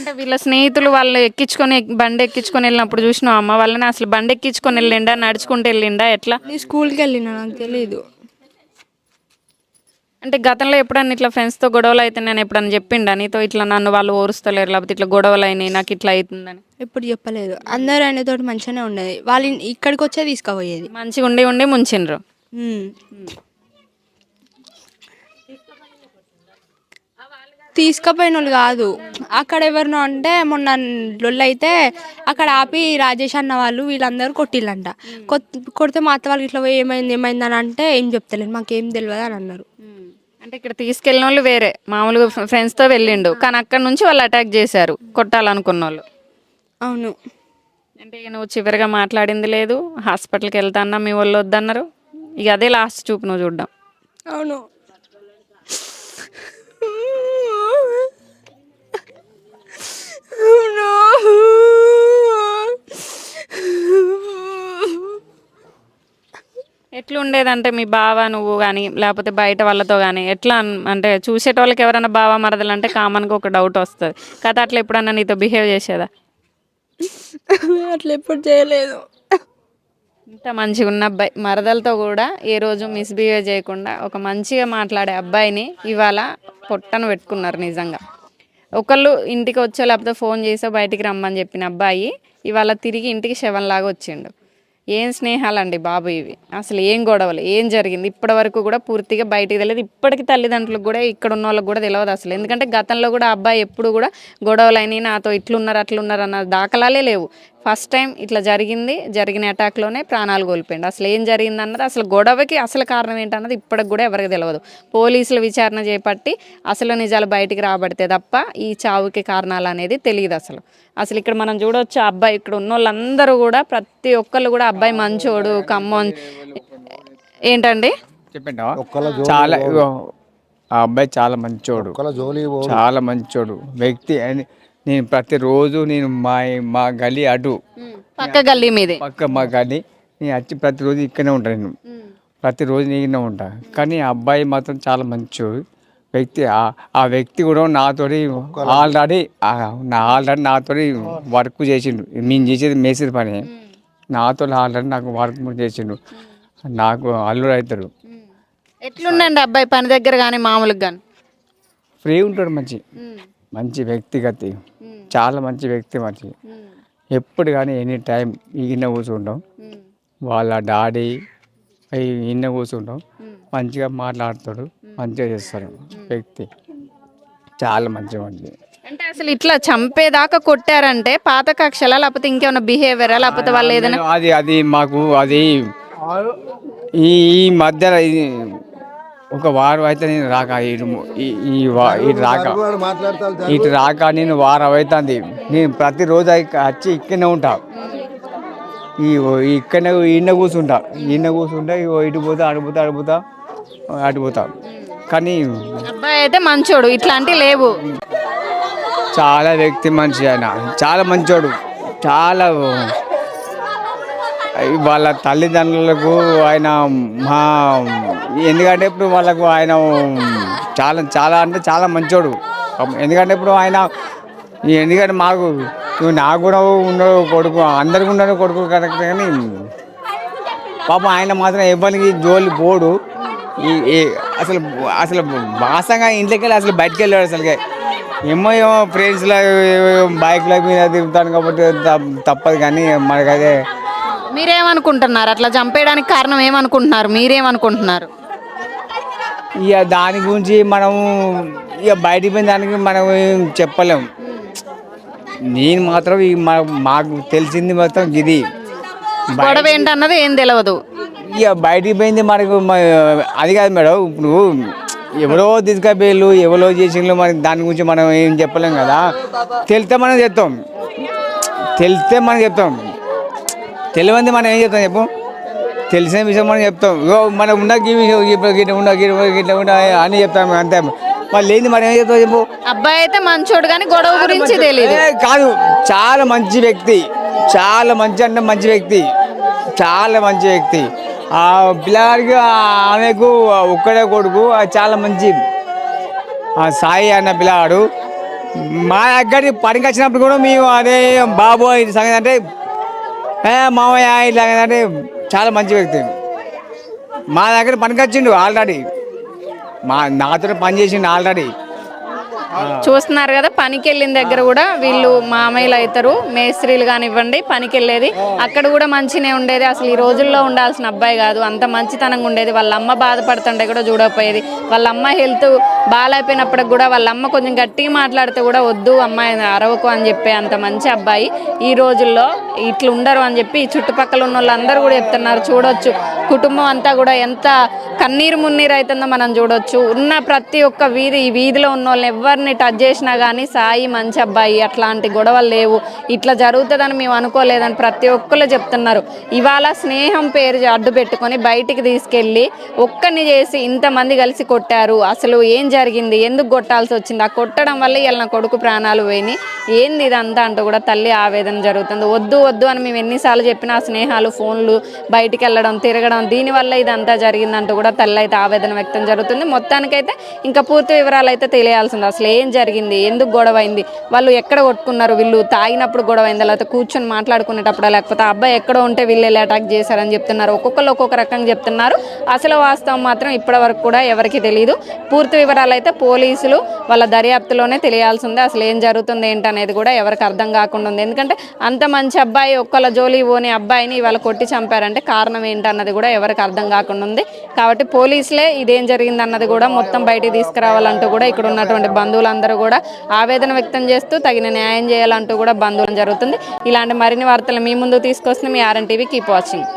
అంటే వీళ్ళ స్నేహితులు వాళ్ళు ఎక్కించుకొని బండి ఎక్కించుకొని వెళ్ళినప్పుడు చూసినావు అమ్మ వాళ్ళని? అసలు బండి ఎక్కించుకొని వెళ్ళిండా? నడుచుకుంటూ వెళ్ళిండా? ఎట్లా? నేను స్కూల్కి వెళ్ళినా నాకు తెలియదు అంటే గతంలో ఎప్పుడన్నా ఇట్లా ఫ్రెండ్స్తో గొడవలు అయితే నేను ఎప్పుడన్నా చెప్పిండా? నీతో ఇట్లా నన్ను వాళ్ళు ఓరుస్తలేరు లేకపోతే ఇట్లా గొడవలు అయినాయి నాకు ఇట్లా అవుతుందని? ఎప్పుడు చెప్పలేదు. అందరూ ఆయనతోటి మంచిగానే ఉండేది. వాళ్ళు ఇక్కడికి వచ్చే తీసుకుపోయేది. మంచిగా ఉండి ఉండి ముంచిండ్రు తీసుకుపోయిన వాళ్ళు కాదు. అక్కడ ఎవరినో అంటే మొన్న లొల్లి అయితే అక్కడ ఆపి రాజేష్ అన్న వాళ్ళు వీళ్ళందరూ కొట్టిళ్ళంట కొట్- కొడితే మా అత్త వాళ్ళకి ఇట్లా పోయి ఏమైంది ఏమైంది అని అంటే ఏం చెప్తలేదు మాకేం తెలియదు అని అన్నారు. అంటే ఇక్కడ తీసుకెళ్ళిన వాళ్ళు వేరే. మామూలుగా ఫ్రె- ఫ్రెండ్స్తో వెళ్ళిండు. కానీ అక్కడ నుంచి వాళ్ళు అటాక్ చేశారు కొట్టాలనుకున్న వాళ్ళు అవును. అంటే నువ్వు చివరిగా మాట్లాడింది లేదు హాస్పిటల్కి వెళ్తాన్నా మీ వాళ్ళు వద్దన్నారు. ఇక అదే లాస్ట్ చూపు నువ్వు చూడడం. అవును. ఉండేదంటే మీ బావ నువ్వు కానీ లేకపోతే బయట వాళ్ళతో కానీ ఎట్లా అంటే చూసేటోళ్ళకి ఎవరైనా బావ మరదలు అంటే కామన్గా ఒక డౌట్ వస్తుంది. కథ అట్లా ఎప్పుడన్నా నీతో బిహేవ్ చేసేదా? అట్లా ఎప్పుడు చేయలేదు. ఇంత మంచిగా ఉన్న అబ్బాయి మరదలతో కూడా ఏ రోజు మిస్బిహేవ్ చేయకుండా ఒక మంచిగా మాట్లాడే అబ్బాయిని ఇవాళ పొట్టను పెట్టుకున్నారు నిజంగా. ఒకళ్ళు ఇంటికి వచ్చో లేకపోతే ఫోన్ చేసో బయటికి రమ్మని చెప్పిన అబ్బాయి ఇవాళ తిరిగి ఇంటికి శవంలాగా వచ్చిండు. ఏం స్నేహాలండి బాబు ఇవి. అసలు ఏం గొడవలు ఏం జరిగింది? ఇప్పటి వరకు కూడా పూర్తిగా బయటికి తెలియదు. ఇప్పటికి తల్లిదండ్రులకు కూడా ఇక్కడ ఉన్న వాళ్ళకి కూడా తెలియదు అసలు. ఎందుకంటే గతంలో కూడా అబ్బాయి ఎప్పుడు కూడా గొడవలు అయినాయి నాతో ఇట్లున్నారు అట్లున్నారు అన్న దాఖలాలే లేవు. ఫస్ట్ టైం ఇట్లా జరిగింది జరిగిన అటాక్లోనే ప్రాణాలు కోల్పోయిండు. అసలు ఏం జరిగింది అన్నది అసలు గొడవకి అసలు కారణం ఏంటన్నది ఇప్పటికి కూడా ఎవరికి తెలియదు పోలీసులు విచారణ చేపట్టి అసలు నిజాలు బయటికి రాబడితే తప్ప ఈ చావుకి కారణాలు అనేది తెలియదు అసలు. అసలు ఇక్కడ మనం చూడొచ్చు ఆ అబ్బాయి ఇక్కడ ఉన్న వాళ్ళందరూ కూడా ప్రతి ఒక్కళ్ళు కూడా అబ్బాయి మంచోడు కమ్మోన్. ఏంటండి? చెప్పండి. చాలా ఆ అబ్బాయి చాలా మంచోడు. చాలా మంచోడు. వ్యక్తి అని నేను ప్రతిరోజు నేను మా మా గలి అటు. పక్క గల్లీ మీదే. పక్క మా గలి నేను వచ్చి ప్రతిరోజు ఇక్కడనే ఉంటాను నేను. ప్రతిరోజు నేనే ఉంటా. కానీ ఆ అబ్బాయి మాత్రం చాలా మంచోడు. వ్యక్తి ఆ- వ్యక్తి కూడా నాతోటి ఆల్రెడీ నా ఆల్రెడీ నాతోటి వర్క్ చేసిండు. మేము చేసేది మేసిరి పని. నాతో ఆల్రెడీ నాకు వర్క్ చేసిండు. నాకు అల్లుడు అవుతాడు. ఎట్లుండండి అబ్బాయి పని దగ్గర కానీ మామూలుగా కానీ ఫ్రీ ఉంటాడు మంచి. మంచి వ్యక్తిగతి. చాలా మంచి వ్యక్తి మంచి ఎప్పుడు కానీ ఎనీ టైం ఈయన కూర్చుంటాం వాళ్ళ డాడీ ఈయన కూర్చుంటాం మంచిగా మాట్లాడతాడు. మంచిగా చేస్తాడు వ్యక్తి. చాలా మంచి మంచి అంటే అసలు ఇట్లా చంపేదాకా కొట్టారంటే పాత కక్షలా లేకపోతే ఇంకేమైనా బిహేవియరా లేకపోతే వాళ్ళు ఏదైనా అది అది మాకు అది ఈ ఈ మధ్యలో ఒక వారం అయితే నేను రాక ఇటు ఈ- ఇటు రాక. ఇటు రాక నేను వారం అవుతుంది. నేను ప్రతిరోజు వచ్చి ఇక్కడనే ఉంటా. ఈ ఈ ఇక్కడనే ఈయన కూర్చుంటా. ఈయన కూర్చుంటా ఇగో ఇటు పోతా అటు పోతా అటు పోతా అటు పోతా. కానీ అబ్బాయి అయితే మంచోడు ఇట్లాంటివి లేవు. చాలా వ్యక్తి మనిషి ఆయన. చాలా మంచోడు. చాలా వాళ్ళ తల్లిదండ్రులకు ఆయన మా ఎందుకంటే ఇప్పుడు వాళ్ళకు ఆయన చాలా చాలా అంటే చాలా మంచోడు. ఎందుకంటే ఇప్పుడు ఆయన ఎందుకంటే మాకు నాకు కూడా ఉన్నాడు కొడుకు అందరికి ఉన్నాడు కొడుకు కరెక్ట్ కానీ పాపం ఆయన మాత్రం ఎవరికి జోలి పోడు. అసలు అసలు వాసంగా ఇంట్లోకి వెళ్ళి అసలు బయటకు వెళ్ళాడు అసలు ఏమో ఏమో ఫ్రెండ్స్లో బైక్ల మీద తిరుగుతాను కాబట్టి తప్పదు కానీ మనకైతే మీరేమనుకుంటున్నారు? అట్లా చంపేయడానికి కారణం ఏమనుకుంటున్నారు? మీరేమనుకుంటున్నారు? ఇక దాని గురించి మనం ఇక బయటికి పోయిన దానికి మనం ఏం చెప్పలేం. నేను మాత్రం ఈ మా- మాకు తెలిసింది మొత్తం ఇది. గొడవ ఏంటన్నది ఏం తెలియదు ఇక బయటికి పోయింది మనకు మ- అది కాదు మేడం ఇప్పుడు ఎవరో తీసుకపోయారు ఎవరో చేసిండ్రు మనకి దాని గురించి మనం ఏం చెప్పలేం కదా. తెలిస్తే మనం చెప్తాం. తెలిస్తే మనం చెప్తాం. తెలియంది మనం ఏం చెప్తాం చెప్పు? తెలిసిన విషయం మనం చెప్తాం. ఇగో మనం ఉన్న ఈ విషయం ఇప్పుడు గిట్ల ఉన్న గిట్ల ఉన్న అని చెప్తాం అంతే. మళ్ళీ ఏంది మనం ఏం చెప్తాం చెప్పు? అబ్బాయి అయితే మంచోడు కానీ గొడవ గురించి తెలియదు కాదు. చాలా మంచి వ్యక్తి. చాలా మంచి అంటే మంచి వ్యక్తి. చాలా మంచి వ్యక్తి. ఆ పిల్లగాడికి ఆమెకు ఒక్కడే కొడుకు చాలా మంచి ఆ సాయి అన్న పిల్లగాడు మా దగ్గరికి పనికి వచ్చినప్పుడు కూడా మేము అదే బాబు సంగతి అంటే మామయ్య ఇట్లా అంటే చాలా మంచి వ్యక్తి. మా దగ్గర పనికి వచ్చిండు ఆల్రెడీ. మా నాతో పని చేసిండు ఆల్రెడీ. చూస్తున్నారు కదా పనికి వెళ్ళిన దగ్గర కూడా వీళ్ళు మామయ్యలు అవుతారు. మేస్త్రీలు కానివ్వండి పనికి వెళ్ళేది అక్కడ కూడా మంచినే ఉండేది. అసలు ఈ రోజుల్లో ఉండాల్సిన అబ్బాయి కాదు. అంత మంచితనంగా ఉండేది. వాళ్ళ అమ్మ బాధపడుతుంటే కూడా చూడకపోయేది. వాళ్ళ అమ్మ హెల్త్ బాగాలైపోయినప్పటికి కూడా వాళ్ళ అమ్మ కొంచెం గట్టిగా మాట్లాడితే కూడా వద్దు అమ్మాయి అరవకు అని చెప్పే అంత మంచి అబ్బాయి. ఈ రోజుల్లో ఇట్లా ఉండరు అని చెప్పి చుట్టుపక్కల ఉన్న వాళ్ళందరూ కూడా చెప్తున్నారు. చూడొచ్చు. కుటుంబం అంతా కూడా ఎంత కన్నీరు మున్నీరు అవుతుందో మనం చూడొచ్చు. ఉన్న ప్రతి ఒక్క వీధి ఈ వీధిలో ఉన్న వాళ్ళని ఎవరిని టచ్ చేసినా కానీ సాయి మంచి అబ్బాయి. అట్లాంటి గొడవలు లేవు. ఇట్లా జరుగుతుందని మేము అనుకోలేదని ప్రతి ఒక్కరు చెప్తున్నారు. ఇవాళ స్నేహం పేరు అడ్డు పెట్టుకొని బయటికి తీసుకెళ్ళి ఒక్కరిని చేసి ఇంతమంది కలిసి కొట్టారు. అసలు ఏం జరిగింది? ఎందుకు కొట్టాల్సి వచ్చింది? ఆ కొట్టడం వల్ల ఇలా నా కొడుకు ప్రాణాలు పోయినాయి. ఏంది ఇదంతా అంటూ కూడా తల్లి ఆవేదన జరుగుతుంది. వద్దు వద్దు అని మేము ఎన్నిసార్లు చెప్పినా ఆ స్నేహాలు ఫోన్లు బయటికి వెళ్ళడం తిరగడం దీనివల్ల ఇదంతా జరిగిందంటూ కూడా తల్లి అయితే ఆవేదన వ్యక్తం జరుగుతుంది. మొత్తానికైతే ఇంకా పూర్తి వివరాలు అయితే తెలియాల్సింది. అసలు ఏం జరిగింది? ఎందుకు గొడవ అయింది? వాళ్ళు ఎక్కడ కొట్టుకున్నారు? వీళ్ళు తాగినప్పుడు గొడవ అయింది? లేకపోతే కూర్చొని మాట్లాడుకునేటప్పుడు? లేకపోతే అబ్బాయి ఎక్కడో ఉంటే వీళ్ళు అటాక్ చేశారని చెప్తున్నారు. ఒక్కొక్కరు ఒక్కొక్క రకంగా చెప్తున్నారు. అసలు వాస్తవం మాత్రం ఇప్పటి వరకు కూడా ఎవరికి తెలియదు పూర్తి వివరాలు అయితే పోలీసులు వాళ్ళ దర్యాప్తులోనే తెలియాల్సిందే. అసలు ఏం జరుగుతుంది ఏంటనేది కూడా ఎవరికి అర్థం కాకుండా ఉంది. ఎందుకంటే అంత మంచి అబ్బాయి ఒక్కల జోలి పోని అబ్బాయిని ఇవాళ కొట్టి చంపారంటే కారణం ఏంటన్నది కూడా ఎవరికి అర్థం కాకుండా ఉంది. కాబట్టి పోలీసులే ఇదేం జరిగింది అన్నది కూడా మొత్తం బయటికి తీసుకురావాలంటూ కూడా ఇక్కడ ఉన్నటువంటి బంధువులందరూ కూడా ఆవేదన వ్యక్తం చేస్తూ తగిన న్యాయం చేయాలంటూ కూడా బంధువులు జరుగుతుంది. ఇలాంటి మరిన్ని వార్తలు మీ ముందు తీసుకొస్తున్న. మీ ఆర్ఎన్ టీవీ కీప్ వాచింగ్